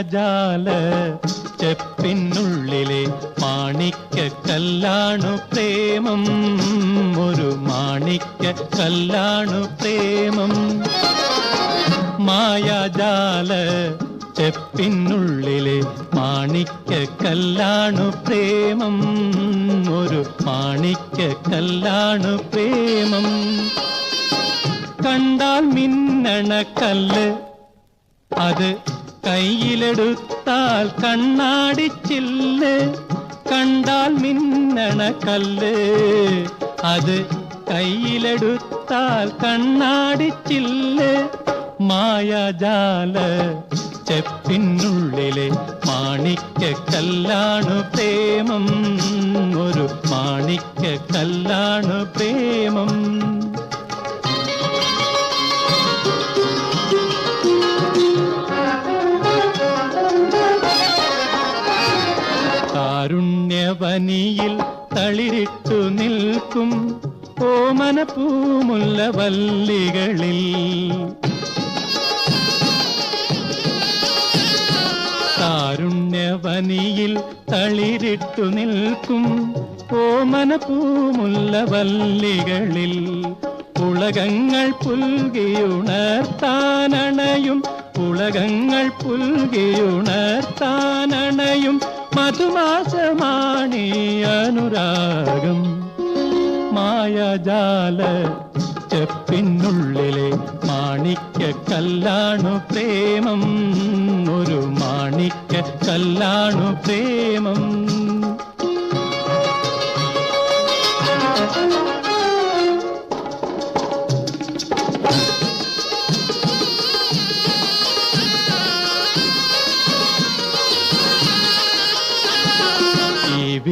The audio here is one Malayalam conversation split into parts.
മായാജാല ചെപ്പിനുള്ളിലെ മാണിക്യ കല്ലാണു പ്രേമം. ഒരു മാണിക്യ കല്ലാണു പ്രേമം. മായാജാല ചെപ്പിനുള്ളിലെ മാണിക്യ കല്ലാണു പ്രേമം. ഒരു മാണിക്യ കല്ലാണു പ്രേമം. കണ്ടാൽ മിന്നണ കല്ല് അത് കയ്യിലെടുത്താൽ കണ്ണാടിച്ചില്ല് കണ്ടാൽ മിന്നണ കല്ല്. അത് കയ്യിലെടുത്താൽ കണ്ണാടിച്ചില്ല് മായാജാല ചെപ്പിനുള്ളിലെ മാണിക്യക്കല്ലാണ് കല്ലാണു പ്രേമം. ഒരു മാണിക്യക്കല്ലാണ് കല്ലാണു പ്രേമം. കാരുണ്യവനിയിൽ തളിരിട്ടു നിൽക്കും. ഓമന പൂമുല്ല വല്ലികളിൽ കാരുണ്യവനിയിൽ തളിരിട്ടു നിൽക്കും. ഓമന പൂമുല്ല വല്ലികളിൽ പുളകങ്ങൾ പുൽകിയുണർത്താനണയും പുളകങ്ങൾ പുൽകിയുണർത്താനണയും മധുമാസമാണി അനുരാഗം. മായജാല ചെപ്പിനുള്ളിലെ മാണിക്യ കല്ലാണു പ്രേമം. ഒരു മാണിക്യ കല്ലാണു പ്രേമം.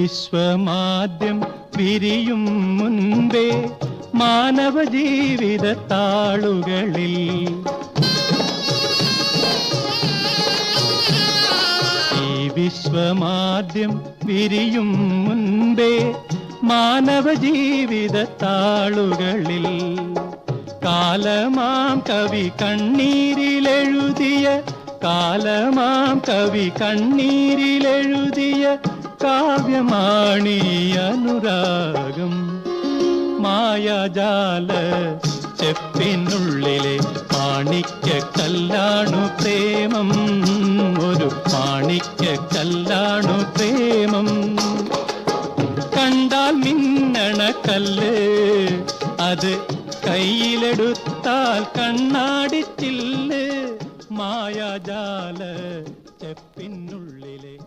വിശ്വമാദ്യം വിരിയും മുൻപേ മാനവ ജീവിത താളുകളിൽ ഈ വിശ്വമാദ്യം വിരിയും മുൻപേ മാനവ ജീവിത താളുകളിൽ കാലമാം കവി കണ്ണീരിലെഴുതിയ കാലമാം കവി കണ്ണീരിലെഴുതിയ കാവ്യമാണി അനുരാഗം. മായാജാല ചെപ്പിനുള്ളിലെ മാണിക്യ കല്ലാണു പ്രേമം. ഒരു മാണിക്യ കല്ലാണു പ്രേമം. കണ്ടാൽ മിന്നണ കല്ല് അത് കയ്യിലെടുത്താൽ കണ്ണാടിച്ചില്ല്. മായാജാല ചെപ്പിനുള്ളിൽ